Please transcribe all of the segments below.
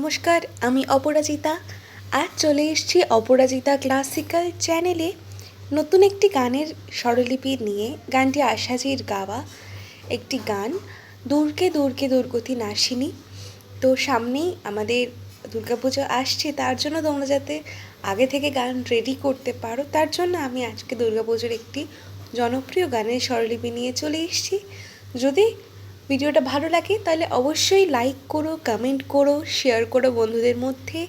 নমস্কার, আমি অপরাজিতা। আজ চলে এসেছি অপরাজিতা ক্লাসিক্যাল চ্যানেলে নতুন একটি গানের স্বরলিপি নিয়ে। গানটি আশাজির গাওয়া একটি গান, দুর্গে দুর্গে দুর্গতি নাসিনী তো সামনেই আমাদের দুর্গাপুজো আসছে, তার জন্য তোমরা যাতে আগে থেকে গান রেডি করতে পারো, তার জন্য আমি আজকে দুর্গাপুজোর একটি জনপ্রিয় গানের স্বরলিপি নিয়ে চলে এসেছি। যদি ভিডিওটা ভালো লাগে, তাহলে অবশ্যই লাইক করো কমেন্ট করো শেয়ার করো বন্ধুদের মধ্যে,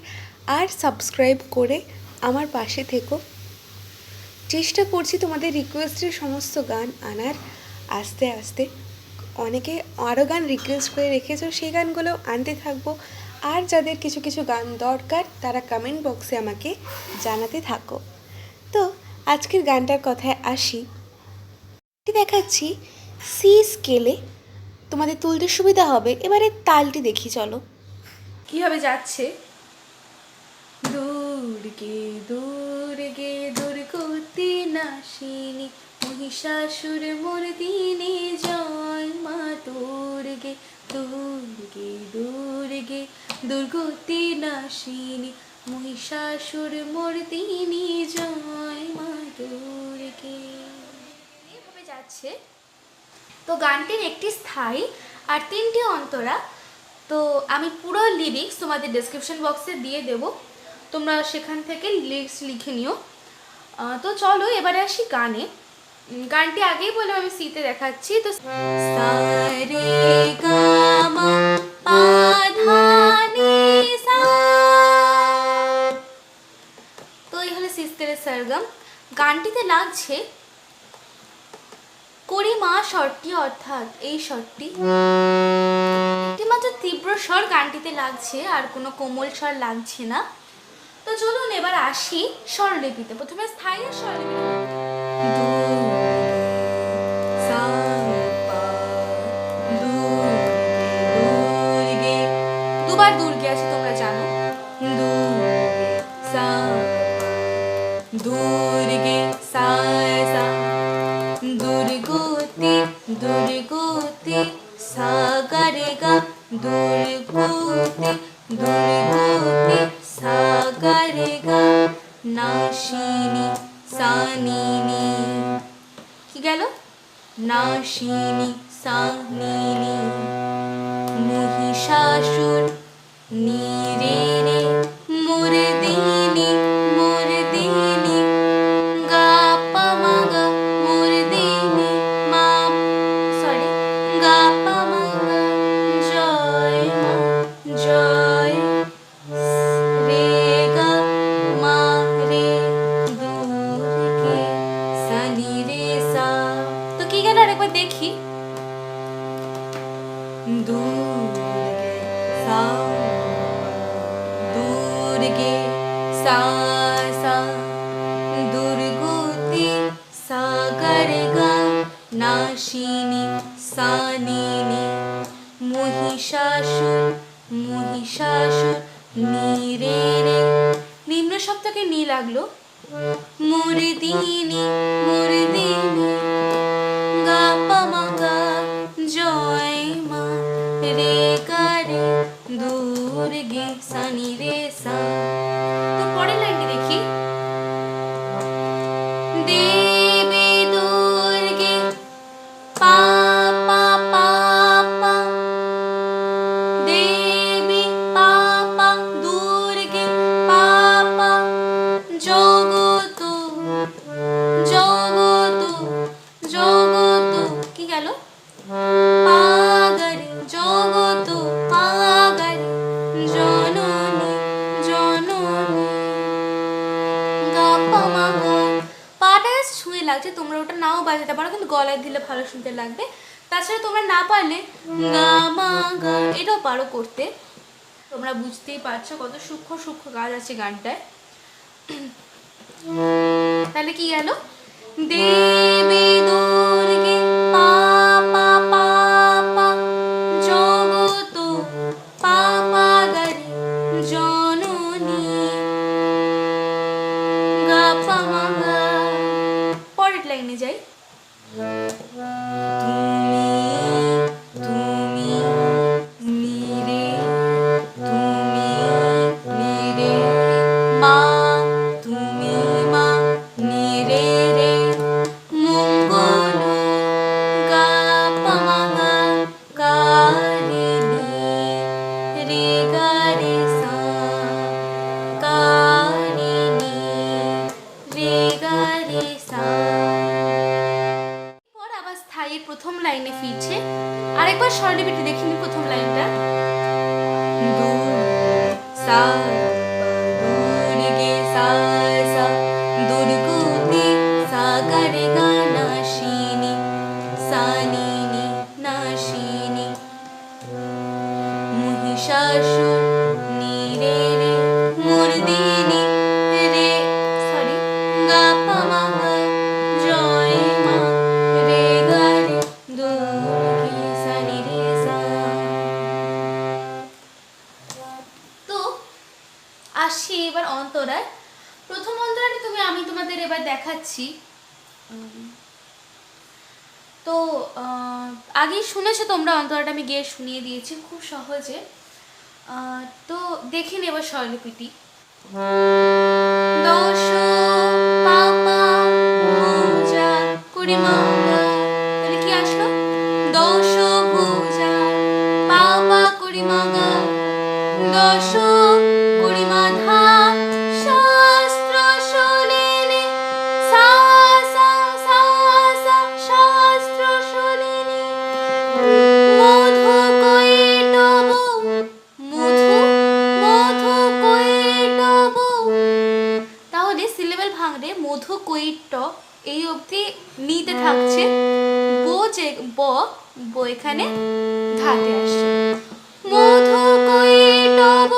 আর সাবস্ক্রাইব করে আমার পাশে থেকো। চেষ্টা করছি তোমাদের রিকোয়েস্টের সমস্ত গান আনার। আস্তে আস্তে অনেকে আরও গান রিকোয়েস্ট করে রেখেছো সেই গানগুলো আনতে থাকব। আর যাদের কিছু কিছু গান দরকার, তারা কমেন্ট বক্সে আমাকে জানাতে থাকো। তো আজকের গানটার কথায় আসি। দেখাচ্ছি সি স্কেলে তোমাদের তুলতে সুবিধা হবে। এবারে তালটি দেখি চলো। কীভাবে যাচ্ছে? দুর্গে দুর্গে দুর্গতি নাশিনী মহিষাসুর মর্দিনী জয় মা দুর্গে। দুর্গে দুর্গে দুর্গতি নাশিনী মহিষাসুর মর্দিনী জয় মা দুর্গে। এভাবে যাচ্ছে। তো গানটির একটি স্থায়ী আর তিনটি অন্তরা। তো আমি পুরো লিরিক্স তোমাদের ডেসক্রিপশন বক্সে দিয়ে দেব। তোমরা সেখান থেকে লিরিক্স লিখে নিও। তো চলো এবারে আসি গানে। গানটি আগেই বললাম আমি সিতে দেখাচ্ছি। তো তো এই হলো সিস্তেরের সরগম। গানটিতে লাগছে করি মা স্বরটি অর্থাৎ এই স্বরটি একটি মাত্র তীব্র স্বর গানটিতে লাগছে, আর কোনো কোমল স্বর লাগছে না। তো চলুন এবার আসি স্বরলিপিতে। প্রথমে স্থায়ী স্বরলিপি। দুবার দুর্গে আছে তোমরা জানো। দুর্গে দুর্গতি সাগরে গা দুর্গতি দুর্গতি সাগরে গা নাশিনী সানিনি। কি গেল? নাশিনী সানিনি। মহিষাসুর সা সা দুর্গতি সাগরে গা নাশিনী সানিনি মহিষাসুর মহিষাসুর নীরে রে নিম্ন সপ্তকে নি লাগল মুরদিনী গা পা গা জয় মা রে গা রে দুর্গে সানি রে সা পাটা ছুঁয়ে লাগছে, তোমরা ওটা নাও, বাজাতে পারো, কিন্তু গলায় দিলে ভালো শুনতে লাগবে। তাছাড়া তোমরা না পারলে গা এটাও পারো করতে। তোমরা বুঝতেই পারছ কত সূক্ষ্ম সূক্ষ্ম কাজ আছে গানটায়। তাহলে কি গেল? দেবী আসি এবার অন্তরায়। প্রথম অন্তরাটি তুমি, আমি তোমাদের এবার দেখাচ্ছি। তো আগেই শুনেছো তোমরা অন্তরাটা, আমি গিয়ে শুনিয়ে দিয়েছি খুব সহজে। তো দেখে নেবার স্বরলিপিটি। দশ পাপা কি আসলো? দশ দশ থাকছে বো যে ব ব এখানে ধাতে আসছে। মধু কৈটব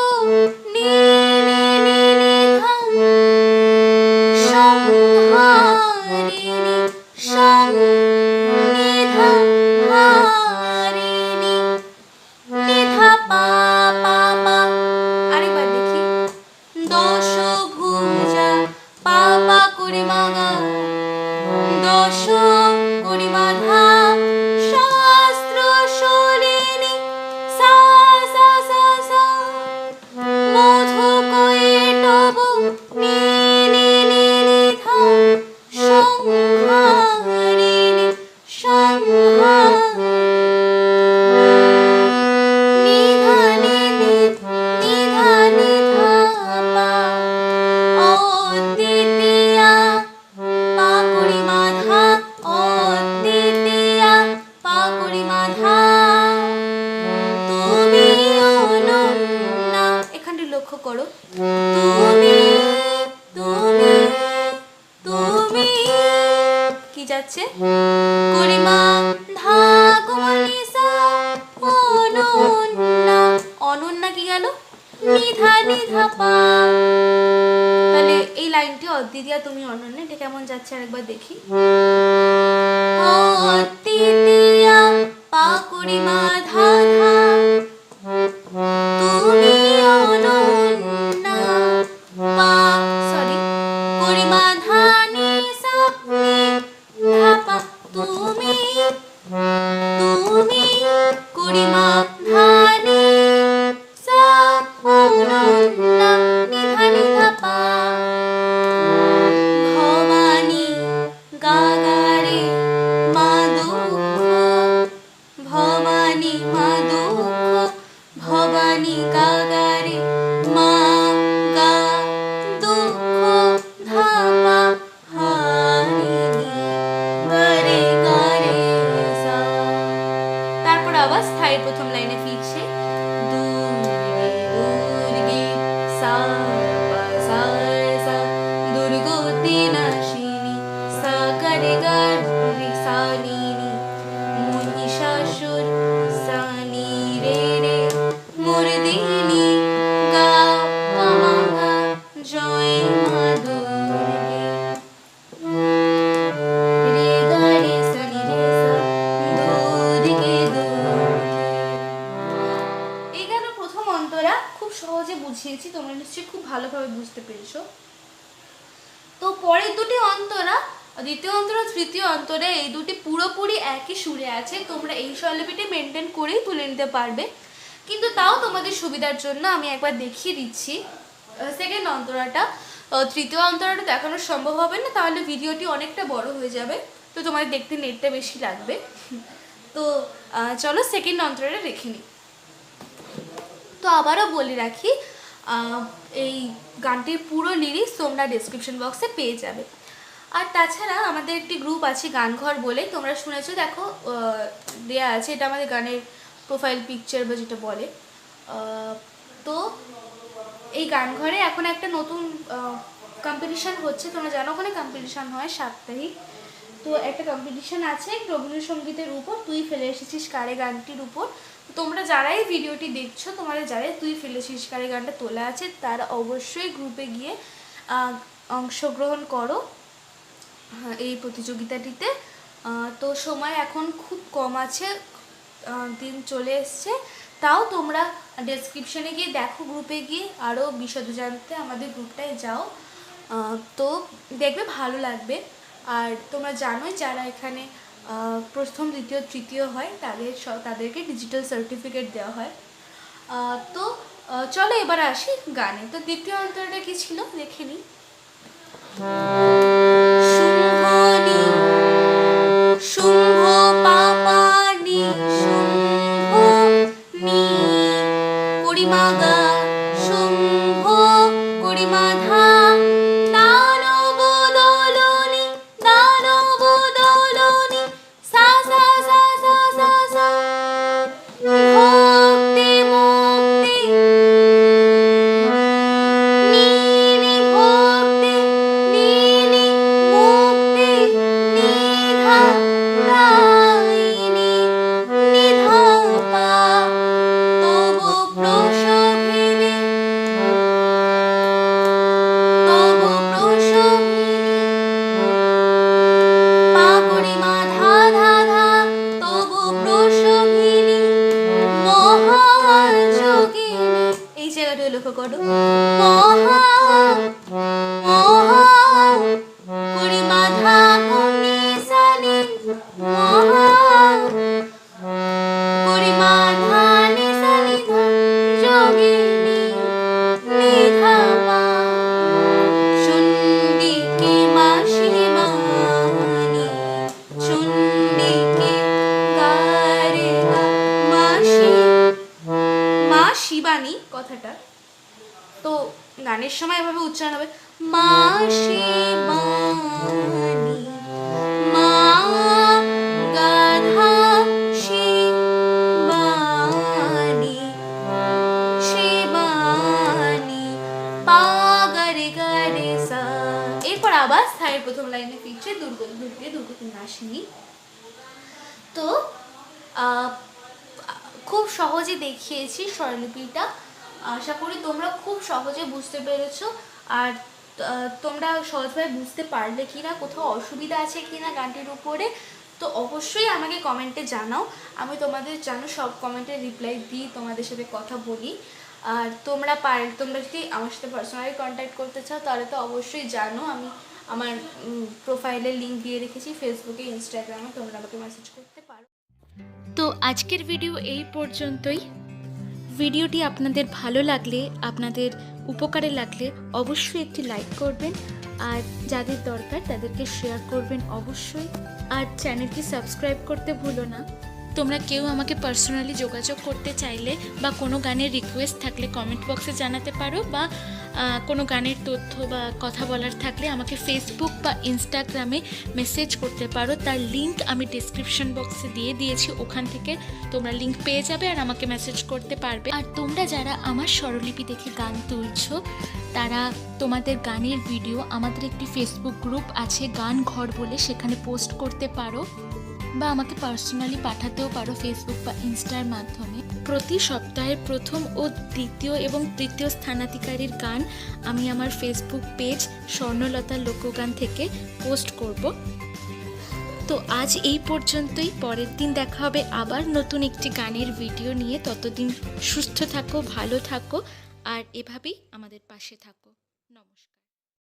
তুমি অনন্যা? এটা কেমন যাচ্ছে আরেকবার দেখি। অদ্বিতীয়া পা করিমা ধা ধা সহজে বুঝিয়েছি, তোমরা নিশ্চয়ই খুব ভালোভাবে বুঝতে পেরেছ। তো পরের দুটি অন্তরা, দ্বিতীয় অন্তর তৃতীয় অন্তরে এই দুটি পুরোপুরি একই সুরে আছে, তোমরা এই স্বরলিপিটি মেনটেন করেই তুলে নিতে পারবে। কিন্তু তাও তোমাদের সুবিধার জন্য আমি একবার দেখিয়ে দিচ্ছি সেকেন্ড অন্তরাটা। তৃতীয় অন্তরাটা দেখানো সম্ভব হবে না, তাহলে ভিডিওটি অনেকটা বড় হয়ে যাবে, তো তোমাদের দেখতে নেটটা বেশি লাগবে। তো চলো সেকেন্ড অন্তরাটা রেখে নিই। তো আবারও বলে রাখি এই গানটির পুরো লিরিক্স তোমরা ডেসক্রিপশন বক্সে পেয়ে যাবে। আর তাছাড়া আমাদের একটি গ্রুপ আছে গানঘর বলে, তোমরা শুনেছো, দেখো দেয়া আছে, এটা আমাদের গানের প্রোফাইল পিকচার বা যেটা বলে। তো এই গান ঘরে এখন একটা নতুন কম্পিটিশান হচ্ছে, তোমরা জানো, ওখানে কম্পিটিশান হয় সাপ্তাহিক। তো একটা কম্পিটিশান আছে, রবীন্দ্রসঙ্গীতের উপর, তুই ফেলে এসেছিস কারে গানটির উপর। তোমরা যারাই ভিডিওটি দেখছ, তোমাদের যারাই তুই ফেলে এসেছিস কারে গানটা তোলা আছে, তারা অবশ্যই গ্রুপে গিয়ে অংশগ্রহণ করো এই প্রতিযোগিতাটিতে। তো সময় এখন খুব কম আছে দিন চলে এসছে। তাও তোমরা ডেসক্রিপশনে গিয়ে দেখো গ্রুপে গিয়ে আরও বিশদ জানতে আমাদের গ্রুপটায় যাও। তো দেখবে ভালো লাগবে। আর তোমরা জানোই যারা এখানে প্রথম দ্বিতীয় তৃতীয় হয় তাদের তাদেরকে ডিজিটাল সার্টিফিকেট দেওয়া হয়। তো চলো এবার আসি গানে। তো দ্বিতীয় অন্তরটা কি ছিল? দেখে নিই। প্রথম লাইনে ফিরছে দুর্গ দুর্গে দুর্গতি নাশিনী তো খুব সহজে দেখিয়েছি স্বরলিপিটা। আশা করি তোমরা খুব সহজে বুঝতে পেরেছ। আর তোমরা সহজভাবে বুঝতে পারলে কি না কোথাও অসুবিধা আছে কি না গানটির উপরে, তো অবশ্যই আমাকে কমেন্টে জানাও। আমি তোমাদের জানো সব কমেন্টে রিপ্লাই দিই, তোমাদের সাথে কথা বলি। আর তোমরা পার, তোমরা যদি আমার সাথে পার্সোনালি কন্ট্যাক্ট করতে চাও, তাহলে তো অবশ্যই জানো আমি আমার প্রোফাইলের লিঙ্ক দিয়ে রেখেছি ফেসবুকে ইনস্টাগ্রামে তোমরা আমাকে মেসেজ করতে পারো। তো আজকের ভিডিও এই পর্যন্তই। ভিডিওটি আপনাদের ভালো লাগলে, আপনাদের উপকারে লাগলে অবশ্যই একটি লাইক করবেন। আর যাদের দরকার তাদেরকে শেয়ার করবেন অবশ্যই। আর চ্যানেলটি সাবস্ক্রাইব করতে ভুলো না। তোমরা কেউ আমাকে পার্সোনালি যোগাযোগ করতে চাইলে বা কোনো গানের রিকোয়েস্ট থাকলে কমেন্ট বক্সে জানাতে পারো বা কোনো গানের তথ্য বা কথা বলার থাকলে আমাকে ফেসবুক বা ইনস্টাগ্রামে মেসেজ করতে পারো। তার লিংক আমি ডিসক্রিপশন বক্সে দিয়ে দিয়েছি। ওখান থেকে তোমরা লিংক পেয়ে যাবে আর আমাকে মেসেজ করতে পারবে। আর তোমরা যারা আমার স্বরলিপি দেখে গান তুলছো, তারা তোমাদের গানের ভিডিও আমাদের একটি ফেসবুক গ্রুপ আছে, গান ঘর বলে সেখানে পোস্ট করতে পারো। বা আমাকে পার্সোনালি পাঠাতেও পারো ফেসবুক বা ইনস্টার মাধ্যমে। প্রতি সপ্তাহের প্রথম ও দ্বিতীয় এবং তৃতীয় স্থানাধিকারীর গান আমি আমার ফেসবুক পেজ স্বর্ণলতা লোকগান থেকে পোস্ট করব। তো আজ এই পর্যন্তই, পরের দিন দেখা হবে আবার নতুন একটি গানের ভিডিও নিয়ে। ততদিন সুস্থ থাকো, ভালো থাকো, আর এভাবেই আমাদের পাশে থাকো। নমস্কার।